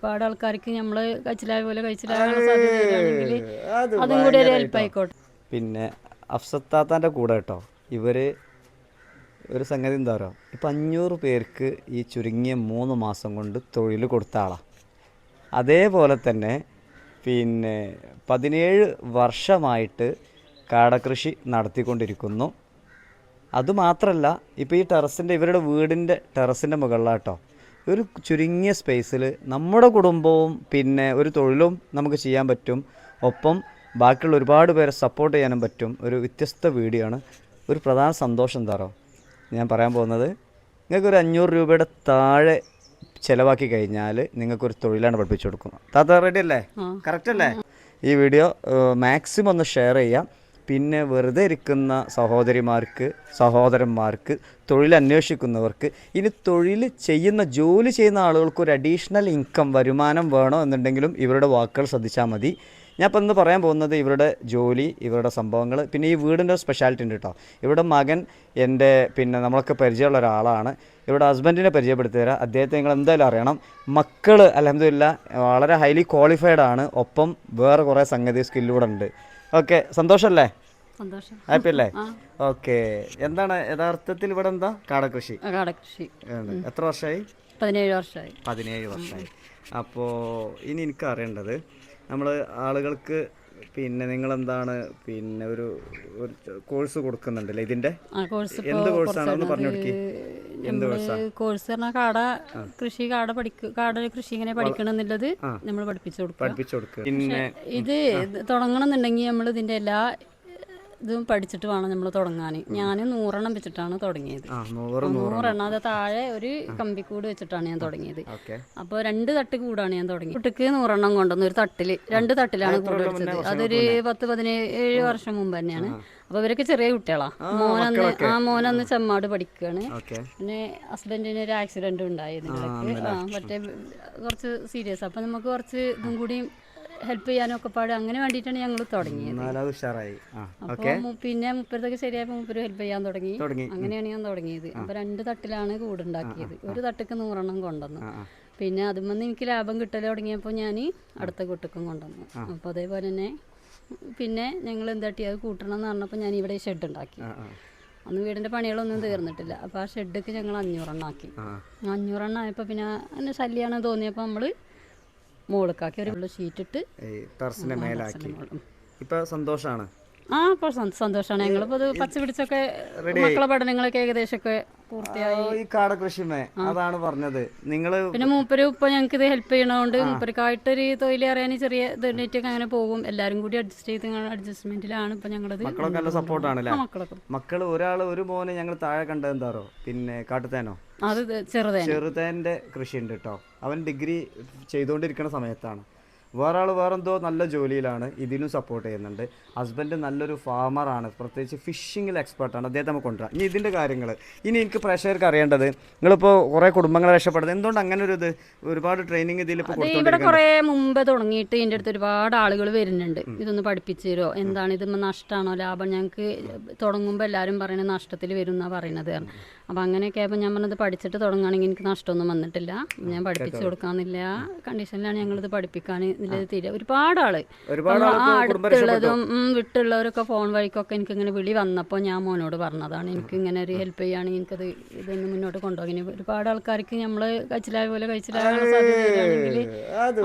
ഒരുപാട് ആൾക്കാർക്ക് നമ്മൾ കഴിച്ചിലായ പോലെ അതും കൂടി ഒരു ഹെൽപ്പ് ആയിക്കോട്ടെ പിന്നെ അഫ്സത്താത്താന്റെ കൂടെ കേട്ടോ. ഇവർ ഒരു സംഗതി എന്താ പറയുക ഇപ്പം അഞ്ഞൂറ് പേർക്ക് ഈ ചുരുങ്ങിയ മൂന്ന് മാസം കൊണ്ട് തൊഴിൽ കൊടുത്ത ആളാണ് അതേപോലെ തന്നെ പിന്നെ പതിനേഴ് വർഷമായിട്ട് കാടകൃഷി നടത്തിക്കൊണ്ടിരിക്കുന്നു. അതുമാത്രമല്ല ഇപ്പോൾ ഈ ടെറസിന്റെ ഇവരുടെ വീടിന്റെ ടെറസിന്റെ മുകളിലാട്ടോ ഒരു ചുരുങ്ങിയ സ്പേസിൽ നമ്മുടെ കുടുംബവും പിന്നെ ഒരു തൊഴിലും നമുക്ക് ചെയ്യാൻ പറ്റും. ഒപ്പം ബാക്കിയുള്ള ഒരുപാട് പേരെ സപ്പോർട്ട് ചെയ്യാനും പറ്റും. ഒരു വ്യത്യസ്ത വീഡിയോ ആണ് ഒരു പ്രധാന സന്തോഷം തറോ ഞാൻ പറയാൻ പോകുന്നത് നിങ്ങൾക്ക് ഒരു അഞ്ഞൂറ് രൂപയുടെ താഴെ ചിലവാക്കി കഴിഞ്ഞാൽ നിങ്ങൾക്കൊരു തൊഴിലാണ് പഠിപ്പിച്ചു കൊടുക്കുന്നത്. താത്ത റെഡി അല്ലേ? കറക്റ്റ് അല്ലേ? ഈ വീഡിയോ മാക്സിമം ഒന്ന് ഷെയർ ചെയ്യാം. പിന്നെ വെറുതെ ഇരിക്കുന്ന സഹോദരിമാർക്ക് സഹോദരന്മാർക്ക് തൊഴിൽ അന്വേഷിക്കുന്നവർക്ക് ഇനി തൊഴിൽ ചെയ്യുന്ന ജോലി ചെയ്യുന്ന ആളുകൾക്ക് ഒരു അഡീഷണൽ ഇൻകം വരുമാനം വേണോ എന്നുണ്ടെങ്കിലും ഇവരുടെ വാക്കുകൾ ശ്രദ്ധിച്ചാൽ മതി. ഞാൻ ഇപ്പം ഇന്ന് പറയാൻ പോകുന്നത് ഇവരുടെ ജോലി ഇവരുടെ സംഭവങ്ങൾ പിന്നെ ഈ വീടിന്റെ സ്പെഷ്യാലിറ്റി ഉണ്ട് കേട്ടോ. ഇവിടെ മകൻ എന്റെ പിന്നെ നമ്മളൊക്കെ പരിചയമുള്ള ഒരാളാണ്. ഇവിടെ ഹസ്ബൻഡിനെ പരിചയപ്പെടുത്തി തരാം. അദ്ദേഹത്തെ നിങ്ങൾ എന്തായാലും അറിയണം. മക്കൾ അലഹമില്ല വളരെ ഹൈലി ക്വാളിഫൈഡ് ആണ്. ഒപ്പം വേറെ കുറേ സംഗതി സ്കില്ലൂടെ ഉണ്ട്. ഓക്കെ സന്തോഷല്ലേ? സന്തോഷം. ഹാപ്പി അല്ലേ ഓക്കെ എന്താണ് യഥാർത്ഥത്തിൽ ഇവിടെ എന്താ കാടകൃഷി. കാടകൃഷി എത്ര വർഷമായി പതിനേഴ് വർഷമായി പതിനേഴ് വർഷമായി അപ്പോ ഇനി എനിക്ക് അറിയേണ്ടത് നമ്മൾ ആളുകൾക്ക് പിന്നെ നിങ്ങൾ എന്താണ് പിന്നെ ഒരു ഒരു കോഴ്സ് കൊടുക്കുന്നുണ്ടല്ലേ ഇതിന്റെ? എന്ത് കോഴ്സാണ്? ഒന്ന് പറഞ്ഞു കൊടുക്കി. എന്ത് കോഴ്സാ? കോഴ്സ് പറഞ്ഞാൽ കാട കൃഷി കാട പഠിക്കും കാട കൃഷി ഇങ്ങനെ പഠിക്കണം എന്നുള്ളത് നമ്മൾ പഠിപ്പിച്ചു കൊടുക്കുക. പഠിപ്പിച്ചു കൊടുക്കുക. പിന്നെ ഇത് തുടങ്ങണം എന്നുണ്ടെങ്കിൽ നമ്മൾ ഇതിന്റെ എല്ലാ ഇതും പഠിച്ചിട്ട് വേണം നമ്മൾ തുടങ്ങാൻ. ഞാൻ നൂറെണ്ണം വെച്ചിട്ടാണ് തുടങ്ങിയത്. നൂറെണ്ണം. അത് താഴെ ഒരു കമ്പിക്കൂട് വെച്ചിട്ടാണ് ഞാൻ തുടങ്ങിയത്. അപ്പൊ അപ്പോൾ രണ്ട് തട്ട് കൂടാണ് ഞാൻ തുടങ്ങി. കുട്ടിക്ക് നൂറെണ്ണം കൊണ്ടുവന്നു ഒരു തട്ടിൽ രണ്ട് തട്ടിലാണ് കൂട് വെച്ചത്. അതൊരു പത്ത് പതിനേഴ് വർഷം മുമ്പ് തന്നെയാണ്. അപ്പൊ ഇവരൊക്കെ ചെറിയ കുട്ടികളാ. മോനന്ന് ആ മോനന്ന് ചെമ്മാട് പഠിക്കുകയാണ് പിന്നെ ഹസ്ബൻഡിന് ഒരു ആക്സിഡന്റ് ഉണ്ടായി ഇതിനൊക്കെ ആ മറ്റേ കുറച്ച് സീരിയസ് അപ്പൊ നമുക്ക് കുറച്ച് ഇതും കൂടി ഹെൽപ്പ് ചെയ്യാനും ഒക്കെ പാടും. അങ്ങനെ വേണ്ടിയിട്ടാണ് ഞങ്ങൾ തുടങ്ങിയത്. ഉഷാറായി. അപ്പോൾ പിന്നെ മുപ്പരത്തൊക്കെ ശരിയായപ്പോൾ മുപ്പര് ഹെൽപ്പ് ചെയ്യാൻ തുടങ്ങി. അങ്ങനെയാണ് ഞാൻ തുടങ്ങിയത്. അപ്പൊ രണ്ട് തട്ടിലാണ് കൂടുണ്ടാക്കിയത്. ഒരു തട്ടിക്ക് നൂറെണ്ണം കൊണ്ടുവന്നു. പിന്നെ അതുമെന്ന് എനിക്ക് ലാഭം കിട്ടൽ തുടങ്ങിയപ്പോൾ ഞാൻ അടുത്ത കൂട്ടക്കും കൊണ്ടുവന്നു. അപ്പോൾ അതേപോലെ തന്നെ പിന്നെ ഞങ്ങൾ എന്താട്ടി അത് കൂട്ടണം എന്ന് പറഞ്ഞപ്പോൾ ഞാൻ ഇവിടെ ഷെഡ് ഉണ്ടാക്കി. അന്ന് വീടിന്റെ പണികളൊന്നും തീർന്നിട്ടില്ല. അപ്പോൾ ആ ഷെഡൊക്കെ ഞങ്ങൾ അഞ്ഞൂറെണ്ണം ആക്കി. അഞ്ഞൂറെണ്ണം ആയപ്പോൾ പിന്നെ അതിന് ശല്യമാണ് തോന്നിയപ്പോൾ നമ്മൾ മുകളിലേക്കാക്കി ഒരു ഷീറ്റ് ഇട്ട് ഈ ടെറസിന്റെ മേലാക്കി. ഇപ്പൊ സന്തോഷാണ്? ആ ഇപ്പോൾ സന്തോഷമാണ് ഞങ്ങളിപ്പോൾ അത് പച്ച പിടിച്ചൊക്കെ മക്കളെ പഠനങ്ങളൊക്കെ ഏകദേശമൊക്കെ ഈ കാടകൃഷിമേ അതാണ് പറഞ്ഞത്. നിങ്ങൾ പിന്നെ മൂപ്പര് ഇപ്പൊ ഞങ്ങൾക്ക് ഇത് ഹെൽപ്പ് ചെയ്യണോണ്ട് മൂപ്പർക്കായിട്ടൊരു തൊഴിൽ അറിയാൻ ചെറിയ ഇതായിട്ടൊക്കെ അങ്ങനെ പോകും. എല്ലാരും കൂടി അഡ്ജസ്റ്റ് ചെയ്ത് അഡ്ജസ്റ്റ്മെന്റിലാണ് ഇപ്പൊ ഞങ്ങളത്. മക്കളൊക്കെ നല്ല സപ്പോർട്ടാണല്ലേ മക്കളൊക്കെ. മക്കൾ ഒരാൾ ഒരു മോനെ ഞങ്ങൾ താഴെ കണ്ടത് എന്താറോ പിന്നെ കാട്ടുതേനോ? അത് ചെറുതേ ചെറുതേന്റെ കൃഷി ഉണ്ട് കേട്ടോ അവൻ ഡിഗ്രി ചെയ്തുകൊണ്ടിരിക്കുന്ന സമയത്താണ്. വേറെ ആൾ വേറെന്തോ നല്ല ജോലിയിലാണ് ഇതിലും സപ്പോർട്ട് ചെയ്യുന്നുണ്ട്. ഹസ്ബൻഡ് നല്ലൊരു ഫാമറാണ് പ്രത്യേകിച്ച് ഫിഷിങ്ങിൽ എക്സ്പെർട്ടാണ് അദ്ദേഹത്തെ നമുക്ക് കൊണ്ടുവരാം. ഇനി ഇതിന്റെ കാര്യങ്ങൾ ഇനി എനിക്ക് പ്രേക്ഷകർക്ക് അറിയേണ്ടത് നിങ്ങളിപ്പോൾ കുറേ കുടുംബങ്ങളെ രക്ഷപ്പെടുന്നത് എന്തുകൊണ്ട് അങ്ങനെ ഒരു ഇത് ഒരുപാട് ട്രെയിനിങ് ഇതിലിപ്പോൾ ഇവിടെ കുറേ മുമ്പ് തുടങ്ങിയിട്ട് എന്റെ അടുത്ത് ഒരുപാട് ആളുകൾ വരുന്നുണ്ട്. ഇതൊന്ന് പഠിപ്പിച്ചു തരുമോ എന്താണ് ഇത് നഷ്ടമാണോ ലാഭം? ഞങ്ങൾക്ക് തുടങ്ങുമ്പോൾ എല്ലാവരും പറയുന്നത് നഷ്ടത്തിൽ വരും എന്നാണ് പറയുന്നത് അപ്പം അങ്ങനെയൊക്കെ ആയപ്പോൾ ഞാൻ പറഞ്ഞത് പഠിച്ചിട്ട് തുടങ്ങുകയാണെങ്കിൽ എനിക്ക് നഷ്ടമൊന്നും വന്നിട്ടില്ല. ഞാൻ പഠിപ്പിച്ചു കൊടുക്കാന്നില്ല. കണ്ടീഷനിലാണ് ഞങ്ങളിത് പഠിപ്പിക്കാൻ ഇതിൽ തീരെ ഒരുപാട് ആൾ. ആ അടുത്തുള്ളതും വിട്ടുള്ളവരൊക്കെ ഫോൺ വഴിക്കൊക്കെ എനിക്ക് ഇങ്ങനെ വിളി വന്നപ്പോൾ ഞാൻ മോനോട് പറഞ്ഞതാണ് എനിക്ക് ഇങ്ങനെ ഒരു ഹെൽപ്പ് ചെയ്യുകയാണെങ്കിൽ എനിക്കത് ഇതൊന്ന് മുന്നോട്ട് കൊണ്ടുപോകാൻ. ഇനി ഒരുപാട് ആൾക്കാർക്ക് നമ്മൾ കഴിച്ചിലായ പോലെ വരികയാണെങ്കിൽ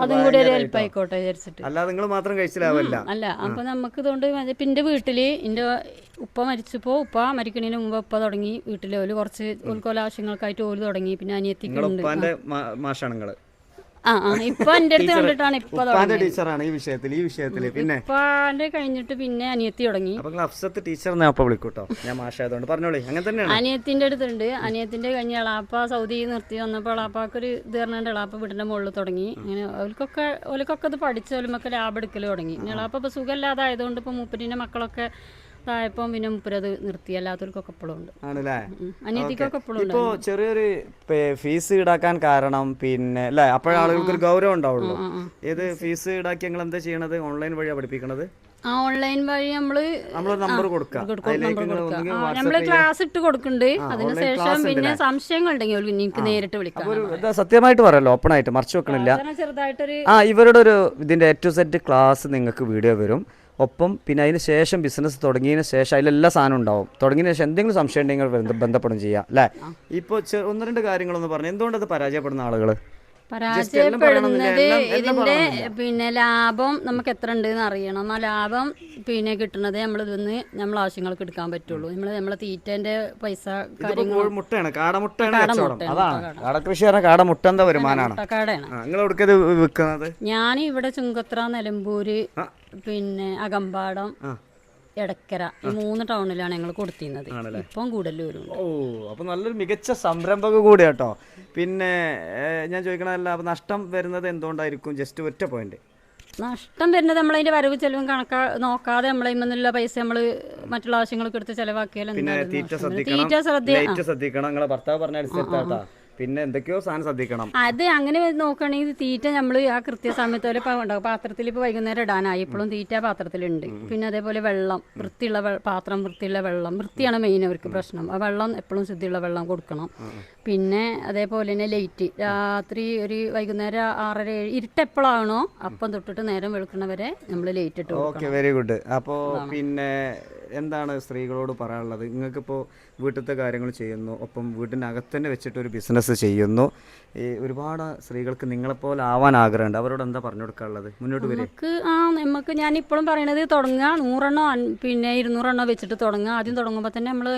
അത് കൂടി ഒരു ഹെൽപ്പ് ആയിക്കോട്ടെ വിചാരിച്ചിട്ട്. അല്ലാതെ നിങ്ങൾ മാത്രം കഴിച്ചിലാവല്ല അല്ല. അപ്പൊ നമുക്ക് ഇതുകൊണ്ട് എന്റെ വീട്ടിൽ എന്റെ ഉപ്പ മരിച്ചപ്പോ ഉപ്പ മരിക്കണതിന് മുമ്പ് ഉപ്പ തുടങ്ങി വീട്ടിലെ. ഓൽ കുറച്ച് ഓൽക്കോല ആവശ്യങ്ങൾക്കായിട്ട് ഓൽ തുടങ്ങി. പിന്നെ അനിയത്തിക്ക് ഉണ്ട്. ഉപ്പാന്റെ മാഷാണ് നിങ്ങൾ. ആ ആ. ഇപ്പൊ എന്റെ അടുത്ത് കണ്ടിട്ടാണ് ഇപ്പൊ ഉപ്പാന്റെ ടീച്ചറാണ് ഈ വിഷയത്തിൽ ഈ വിഷയത്തിൽ പിന്നെ? ഉപ്പാന്റെ കഴിഞ്ഞിട്ട് പിന്നെ അനിയത്തി തുടങ്ങി. അഫ്സത്ത് ടീച്ചർ വിളിക്കൂട്ടോ? ഞാൻ മാഷായതുകൊണ്ട് പറഞ്ഞോളി. അങ്ങനെ തന്നെയാണ്. അനിയത്തിന്റെ അടുത്തുണ്ട്. അനിയത്തിന്റെ കഴിഞ്ഞ എളാപ്പ സൗദി നിർത്തി. വന്നപ്പോൾ എളാപ്പാക്ക് ഒരു ഇത് പറഞ്ഞിട്ട് എളാപ്പ വീടിന്റെ മുകളിൽ തുടങ്ങി. അങ്ങനെ ഓൽക്കൊക്കെ ഓൽക്കൊക്കെ ഇത് പഠിച്ച ഓലുമൊക്കെ ലാബ് എടുക്കൽ തുടങ്ങി. ഇനി എളാപ്പ ഇപ്പൊ സുഖമില്ലാതായതുകൊണ്ട് ഇപ്പൊ മൂപ്പരിന്റെ മക്കളൊക്കെ ഇതായപ്പോൾ പിന്നെ മുപ്പരത് നിർത്തി. അല്ലാത്തവർക്കൊക്കെ ഇപ്പോഴും ഉണ്ട്. ആണല്ലേ. അനിയത്തിക്കൊക്കെ ഉണ്ട്. ഇപ്പോ ചെറിയൊരു ഫീസ് ഈടാക്കാൻ കാരണം പിന്നെ അല്ലേ? അപ്പോഴാളുകൾക്ക് ഒരു ഗൗരവം ഉണ്ടാവുള്ളൂ. ഏത് ഫീസ് ഈടാക്കി ഞങ്ങൾ എന്താ ചെയ്യണത്? ഓൺലൈൻ വഴിയാണ് പഠിപ്പിക്കണത്? ആ ഓൺലൈൻ വഴി നമ്മൾ നമ്പർ നമ്മൾ ക്ലാസ് ഇട്ട് കൊടുക്കുന്നുണ്ട് അതിനുശേഷം പിന്നെ? സംശയങ്ങൾ ഉണ്ടെങ്കിൽ എനിക്ക് നേരിട്ട് വിളിക്കാം സത്യമായിട്ട് പറയല്ലോ ഓപ്പൺ ആയിട്ട് മറച്ചു വെക്കണില്ല. ആ ഇവരുടെ ഒരു ഇതിന്റെ ടു സെറ്റ് ക്ലാസ് നിങ്ങൾക്ക് വീഡിയോ വരും. ഒപ്പം പിന്നെ അതിന് ശേഷം ബിസിനസ് തുടങ്ങിയതിന് ശേഷം അതിലെല്ലാ സാധനം ഉണ്ടാവും. തുടങ്ങിയതിന് ശേഷം എന്തെങ്കിലും സംശയം ഉണ്ടെങ്കിൽ ബന്ധ- ബന്ധപ്പെടും ചെയ്യാം അല്ലേ? ഇപ്പോൾ ഒന്ന് രണ്ട് കാര്യങ്ങളൊന്ന് പറഞ്ഞു. എന്തുകൊണ്ടത് പരാജയപ്പെടുന്ന ആളുകൾ പരാജയപ്പെടുന്നത് ഇതിന്റെ പിന്നെ ലാഭം നമുക്ക് എത്ര ഉണ്ട് എന്ന് അറിയണം. ആ ലാഭം പിന്നെ കിട്ടുന്നത് നമ്മൾ ഇതൊന്ന് നമ്മൾ ആവശ്യങ്ങൾക്ക് എടുക്കാൻ പറ്റുള്ളൂ. നമ്മൾ നമ്മളെ തീറ്റന്റെ പൈസ കാര്യങ്ങൾ മുട്ടയാണ് കാടമുട്ട, കാടമുട്ട. എന്താ വരുമാനമാണ് ഞാൻ ഇവിടെ ചുങ്കത്ര നിലമ്പൂര് പിന്നെ അകമ്പാടം. എടക്കര ഈ മൂന്ന് ടൗണിലാണ് ഞങ്ങൾ കൊടുത്തിരുന്നത്. ഇപ്പം കൂടല്ലൂരും ഓ അപ്പൊ നല്ലൊരു മികച്ച സംരംഭക കൂടി കേട്ടോ പിന്നെ ഞാൻ ചോദിക്കണതല്ല അപ്പോൾ നഷ്ടം വരുന്നത് എന്തുകൊണ്ടായിരിക്കും? ജസ്റ്റ് ഒറ്റ പോയിന്റ് നഷ്ടം വരുന്നത് നമ്മളതിന്റെ വരവ് ചെലവും കണക്കാ നോക്കാതെ നമ്മളെ നിന്നുള്ള പൈസ നമ്മൾ മറ്റുള്ള ആവശ്യങ്ങൾക്ക് എടുത്ത് ചെലവാക്കിയാൽ പിന്നെ തീറ്റ ശ്രദ്ധിക്കണം. നിങ്ങളെ ഭർത്താവ് പറഞ്ഞ പിന്നെ എന്തൊക്കെയോ സാധനം ശ്രദ്ധിക്കണം. അത് അങ്ങനെ നോക്കുകയാണെങ്കിൽ തീറ്റ നമ്മൾ ആ കൃത്യസമയത്ത് പോലെ ഉണ്ടാവും. പാത്രത്തിൽ ഇപ്പോൾ വൈകുന്നേരം ഇടാനായി. ഇപ്പോഴും തീറ്റ പാത്രത്തിലുണ്ട്. പിന്നെ അതേപോലെ വെള്ളം വൃത്തിയുള്ള പാത്രം വൃത്തിയുള്ള വെള്ളം. വൃത്തിയാണ് മെയിൻ അവർക്ക് പ്രശ്നം. ആ വെള്ളം എപ്പോഴും ശുദ്ധിയുള്ള വെള്ളം കൊടുക്കണം. പിന്നെ അതേപോലെ തന്നെ ലൈറ്റ് രാത്രി ഒരു വൈകുന്നേരം ആറര ഏഴ് ഇരുട്ട് എപ്പോഴാണോ അപ്പം തൊട്ടിട്ട് നേരം വെളുക്കണവരെ നമ്മൾ ലൈറ്റ് ഇട്ട് ഓക്കെ വെരി ഗുഡ് അപ്പോൾ പിന്നെ എന്താണ് സ്ത്രീകളോട് പറയാനുള്ളത്? നിങ്ങൾക്കിപ്പോൾ വീട്ടിലത്തെ കാര്യങ്ങൾ ചെയ്യുന്നു. ഒപ്പം വീട്ടിനകത്ത് തന്നെ വെച്ചിട്ട് ഒരു ബിസിനസ് ചെയ്യുന്നു. ഈ ഒരുപാട് സ്ത്രീകൾക്ക് നിങ്ങളെപ്പോലെ ആവാൻ ആഗ്രഹമുണ്ട്. അവരോട് എന്താ പറഞ്ഞു കൊടുക്കാനുള്ളത്? മുന്നോട്ട് വരും. നമുക്ക് ആ നമുക്ക് ഞാൻ ഇപ്പോഴും പറയണത് തുടങ്ങുക നൂറെണ്ണോ പിന്നെ ഇരുന്നൂറെണ്ണോ വെച്ചിട്ട് തുടങ്ങുക ആദ്യം തുടങ്ങുമ്പോൾ തന്നെ നമ്മൾ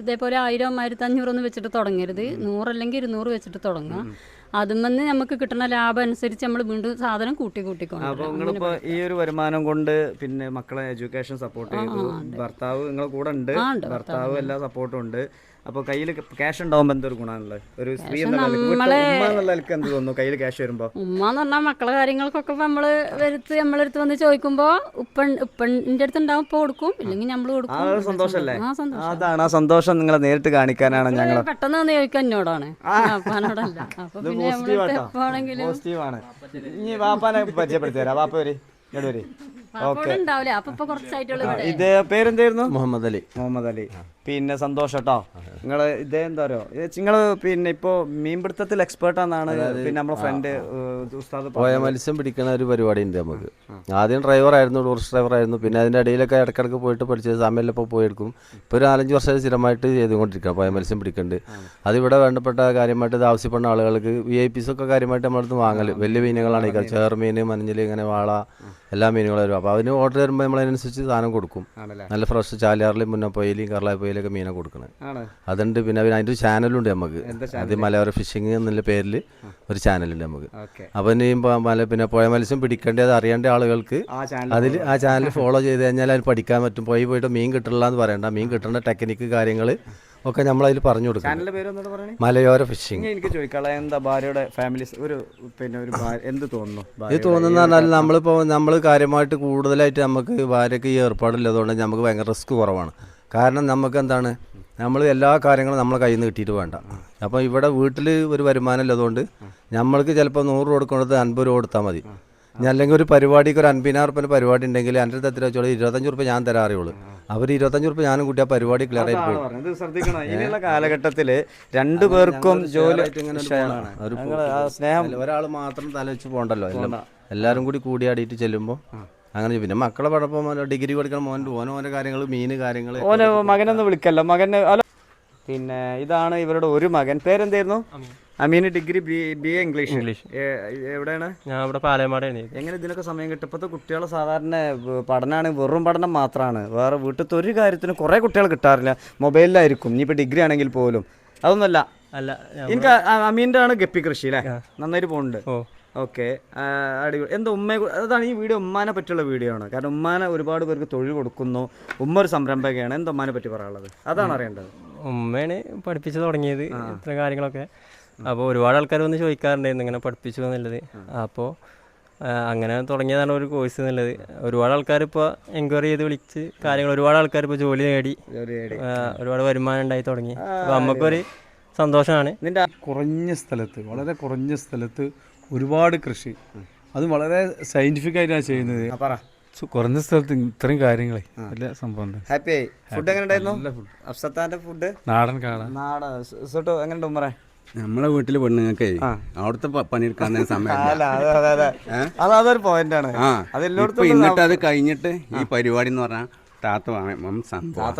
ഇതേപോലെ ആയിരം ആയിരത്തി അഞ്ഞൂറൊന്നും വെച്ചിട്ട് തുടങ്ങരുത്. നൂറല്ലെങ്കിൽ ഇരുന്നൂറ് വെച്ചിട്ട് തുടങ്ങുക അതുമെന്ന് നമുക്ക് കിട്ടുന്ന ലാഭം അനുസരിച്ച് നമ്മൾ വീണ്ടും സാധനം കൂട്ടി അപ്പോൾ നിങ്ങളിപ്പോൾ ഈ ഒരു വരുമാനം കൊണ്ട് പിന്നെ മക്കളെ എഡ്യൂക്കേഷൻ സപ്പോർട്ട് ചെയ്തു. ഭർത്താവ് നിങ്ങളെ കൂടെ ഉണ്ട്. ഭർത്താവ് എല്ലാ സപ്പോർട്ടും ഉണ്ട്. അപ്പോൾ കയ്യിൽ ക്യാഷ് ഉണ്ടാവുമ്പോൾ എന്തൊരു ഗുണമാണുള്ളത് ഒരു സ്ത്രീ എന്ത് തോന്നുന്നു കയ്യിൽ ക്യാഷ് വരുമ്പോ? ഉമ്മ എന്ന് പറഞ്ഞാൽ മക്കളെ കാര്യങ്ങൾക്കൊക്കെ നമ്മൾ വരുത്ത് നമ്മളെടുത്ത് വന്ന് ചോദിക്കുമ്പോ ഉപ്പൻ ഉപ്പന്റെ അടുത്ത് ഉണ്ടാവും ഇപ്പോൾ കൊടുക്കും. ഇല്ലെങ്കിൽ നമ്മൾ ആ കൊടുക്കും. ഒരു സന്തോഷമല്ലേ ആ സന്തോഷം. അതാണ് ആ സന്തോഷം നിങ്ങളെ നേരിട്ട് കാണിക്കാനാണ് ഞങ്ങൾ പെട്ടെന്ന് വന്ന് ചോദിക്കാൻ എന്നോടാണ്. അപ്പാനോടല്ല അപ്പോൾ പിന്നെ പോസിറ്റീവാണ് ഇനി വാപ്പാനെ പരിചയപ്പെടുത്തി തരാം. വാപ്പ വരെ. ഇങ്ങോട്ട് ഇത്. പേരെന്തായിരുന്നു? മുഹമ്മദ് അലി. മുഹമ്മദ് അലി. പിന്നെ സന്തോഷം കേട്ടോ. നിങ്ങൾ ഇതേ എന്താ പറയുക നിങ്ങൾ പിന്നെ ഇപ്പോൾ മീൻപിടുത്തത്തിൽ എക്സ്പേർട്ട് ആണെന്നാണ് പിന്നെ നമ്മുടെ ഫ്രണ്ട് ഉസ്താദ് പോയ മത്സ്യം പിടിക്കുന്ന ഒരു പരിപാടി ഉണ്ട് നമുക്ക് ആദ്യം ഡ്രൈവർ ആയിരുന്നു ടൂറിസ്റ്റ് ഡ്രൈവർ ആയിരുന്നു. പിന്നെ അതിന്റെ ഇടയിലൊക്കെ ഇടയ്ക്കിടയ്ക്ക് പോയിട്ട് പഠിച്ചത് സമയമില്ലപ്പോൾ പോയി എടുക്കും ഇപ്പോൾ ഒരു നാലഞ്ച് വർഷം സ്ഥിരമായിട്ട് ചെയ്തുകൊണ്ടിരിക്കുക പോയ മത്സ്യം പിടിക്കുന്നുണ്ട് അതിവിടെ വേണ്ടപ്പെട്ട കാര്യമായിട്ട് ഇത് ആവശ്യപ്പെടുന്ന ആളുകൾക്ക് വി ഐ പിസ് ഒക്കെ കാര്യമായിട്ട് നമ്മളടുത്ത് വാങ്ങൽ വലിയ മീനുകളാണ് ഈ ചേർമീൻ മഞ്ഞൾ ഇങ്ങനെ വാള എല്ലാ മീനുകളും വരും. അപ്പോൾ അതിന് ഓർഡർ വരുമ്പോൾ നമ്മൾ അതിനനുസരിച്ച് സാധനം കൊടുക്കും. നല്ല ഫ്രഷ് ചാലിയാറിലും മുന്നപ്പൊയിലും കർലാപ്പൊയിലൊക്കെ മീനെ കൊടുക്കണേ. ആണ്? അതുണ്ട് പിന്നെ അതിന്റെ ഒരു ചാനലുണ്ട് നമുക്ക് അത് മലയോര ഫിഷിംഗ് എന്നുള്ള പേരിൽ ഒരു ചാനലുണ്ട് നമുക്ക് അപ്പം ഇനി മല പിന്നെ പുഴ മത്സ്യം പിടിക്കേണ്ടത് അറിയേണ്ട ആളുകൾക്ക് അതിൽ ആ ചാനൽ ഫോളോ ചെയ്ത് കഴിഞ്ഞാൽ അതിൽ പഠിക്കാൻ പറ്റും. പോയി പോയിട്ട് മീൻ കിട്ടില്ല എന്ന് പറയണ്ട. മീൻ കിട്ടുന്ന ടെക്നിക്ക് കാര്യങ്ങൾ ഒക്കെ നമ്മൾ അതിൽ പറഞ്ഞു കൊടുക്കും മലയോര ഫിഷിംഗ്. എനിക്ക് ചോദിക്കാളെ എന്താ ഭാര്യയുടെ ഫാമിലി ഒരു പിന്നെ ഒരു എന്ത് തോന്നുന്നു ഇത് തോന്നുന്ന പറഞ്ഞാൽ നമ്മളിപ്പോൾ നമ്മൾ കാര്യമായിട്ട് കൂടുതലായിട്ട് നമുക്ക് ഭാര്യയ്ക്ക് ഈ ഏർപ്പാടില്ലതുകൊണ്ട് നമുക്ക് ഭയങ്കര റിസ്ക് കുറവാണ്. കാരണം നമുക്ക് എന്താണ് നമ്മൾ എല്ലാ കാര്യങ്ങളും നമ്മളെ കയ്യിൽ നിന്ന് കിട്ടിയിട്ട് വേണ്ട. അപ്പോൾ ഇവിടെ വീട്ടിൽ ഒരു വരുമാനം ഇല്ലാതുകൊണ്ട് നമ്മൾക്ക് ചിലപ്പോൾ നൂറ് രൂപ കൊടുക്കുന്നത് അൻപത് രൂപ കൊടുത്താൽ മതി. ഞാൻ അല്ലെങ്കിൽ ഒരു പരിപാടിക്ക് ഒരു അൻപതിനായിരം റുപ്യ പരിപാടി ഉണ്ടെങ്കിൽ എന്റെ അടുത്ത് എത്ര വെച്ചോളൂ ഇരുപത്തഞ്ച് റുപ്യ ഞാൻ തരാറിയുള്ളൂ. അവർ ഇരുപത്തഞ്ച് റുപ്യ ഞാനും കൂട്ടി ആ പരിപാടി ക്ലിയർ ആയിട്ട് പോകും. ഇത് ശ്രദ്ധിക്കണം. ഇനിയുള്ള കാലഘട്ടത്തിൽ രണ്ടു പേർക്കും ജോലി ഒരു സ്നേഹം ഒരാൾ മാത്രം തലവെച്ച് പോകണ്ടല്ലോ. എല്ലാം എല്ലാവരും കൂടി കൂടിയാടിയിട്ട് ചെല്ലുമ്പോൾ അങ്ങനെ പിന്നെ മക്കളെ പഠിപ്പം ഡിഗ്രി പഠിക്കണം മോൻ ഓനോ ഓരോ കാര്യങ്ങൾ മീന് കാര്യങ്ങൾ ഓന് മകനൊന്ന് വിളിക്കല്ലോ. മകന് ഹലോ. പിന്നെ ഇതാണ് ഇവരുടെ ഒരു മകൻ. പേരെന്തായിരുന്നു? Ameen degree B B A English. English. എവിടെയാണ്? ഞാൻ ഇവിടെ പാലയമാടാണ് എങ്ങനെ ഇതിനൊക്കെ സമയം കിട്ടും? ഇപ്പോഴത്തെ കുട്ടികളെ സാധാരണ പഠനമാണ് വെറും പഠനം മാത്രമാണ് വേറെ വീട്ടിലത്തെ ഒരു കാര്യത്തിന് കുറേ കുട്ടികൾ കിട്ടാറില്ല. മൊബൈലിലായിരിക്കും. ഇനിയിപ്പോൾ ഡിഗ്രി ആണെങ്കിൽ പോലും. അതൊന്നുമല്ല. അല്ല എനിക്ക് അമീന്റെ ആണ് ഗപ്പി കൃഷി അല്ലേ നന്നായിട്ട് പോകുന്നുണ്ട്. ഓ. ഓക്കെ. അടിപൊളി. എന്താ ഉമ്മയെ അതാണ് ഈ വീഡിയോ ഉമ്മാനെ പറ്റിയുള്ള വീഡിയോ ആണ്. കാരണം ഉമ്മാനെ ഒരുപാട് പേർക്ക് തൊഴിൽ കൊടുക്കുന്നു. ഉമ്മ ഒരു സംരംഭകയാണ്. എന്താ ഉമ്മാനെ പറ്റി പറയാനുള്ളത്? അതാണ് അറിയേണ്ടത്. ഉമ്മയാണ് പഠിപ്പിച്ചു തുടങ്ങിയത് ഇത്ര കാര്യങ്ങളൊക്കെ. അപ്പോൾ ഒരുപാട് ആൾക്കാർ വന്ന് ചോദിക്കാറുണ്ടായിരുന്നു ഇങ്ങനെ പഠിപ്പിച്ചു എന്നുള്ളത്. അപ്പോൾ അങ്ങനെ തുടങ്ങിയതാണ് ഒരു കോഴ്സ് എന്നുള്ളത്. ഒരുപാട് ആൾക്കാർ ഇപ്പോൾ എൻക്വയറി ചെയ്ത് വിളിച്ച് കാര്യങ്ങൾ ഒരുപാട് ആൾക്കാർ ഇപ്പോൾ ജോലി നേടി. ജോലി നേടി. ഒരുപാട് വരുമാനം ഉണ്ടായി തുടങ്ങി. അപ്പോൾ നമുക്കൊരു സന്തോഷമാണ്. നിന്റെ കുറഞ്ഞ സ്ഥലത്ത് വളരെ കുറഞ്ഞ സ്ഥലത്ത് ഒരുപാട് കൃഷി. അത് വളരെ സയന്റിഫിക് ആയിട്ടാണ് ചെയ്യുന്നത്. പറ. കുറഞ്ഞ സ്ഥലത്ത് ഇത്രയും കാര്യങ്ങളെ. വലിയ സംഭവം ഹാപ്പി ആയി. ഫുഡ് എങ്ങനെ ഉണ്ടായിരുന്നു അഫ്സത്താന്റെ ഫുഡ് നാടൻ കാട നാടൻ. സോട്ടോ എങ്ങനെ ഉമ്മറേ? നമ്മളെ വീട്ടിൽ പെണ്ണുങ്ങൾക്ക് അവിടുത്തെ പണിയെടുക്കാൻ സമയം അതൊരു പോയിന്റ് ആണ്. ആ. അത് ഇപ്പൊ എന്നിട്ട് അത് കഴിഞ്ഞിട്ട് ഈ പരിപാടി എന്ന് പറഞ്ഞാൽ താത്ത സംഭവം